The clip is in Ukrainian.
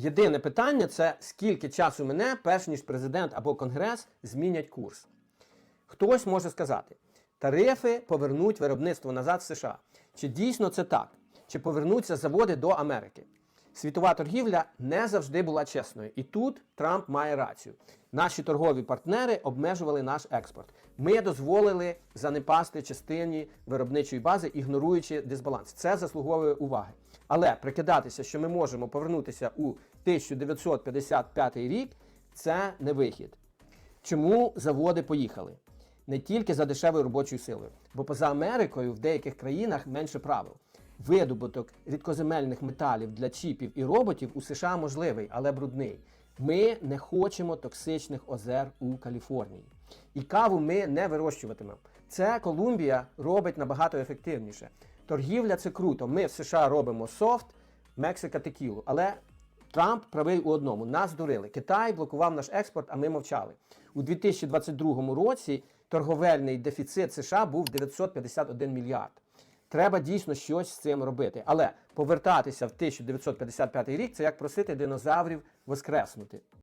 Єдине питання це скільки часу мине, перш ніж президент або конгрес змінять курс. Хтось може сказати, тарифи повернуть виробництво назад в США. Чи дійсно це так? Чи повернуться заводи до Америки? Світова торгівля не завжди була чесною. І тут Трамп має рацію. Наші торгові партнери обмежували наш експорт. Ми дозволили занепасти частині виробничої бази, ігноруючи дисбаланс. Це заслуговує уваги. Але прикидатися, що ми можемо повернутися у 1955 рік, це не вихід. Чому заводи поїхали? Не тільки за дешевою робочою силою, бо поза Америкою в деяких країнах менше правил. Видобуток рідкоземельних металів для чіпів і роботів у США можливий, але брудний. Ми не хочемо токсичних озер у Каліфорнії. І каву ми не вирощуватимемо. Це Колумбія робить набагато ефективніше. Торгівля це круто. Ми в США робимо софт, Мексика текілу. Але Трамп правий у одному. Нас дурили. Китай блокував наш експорт, а ми мовчали. У 2022 році торговельний дефіцит США був 951 мільярд. Треба дійсно щось з цим робити. Але повертатися в 1955 рік це як просити динозаврів воскреснути.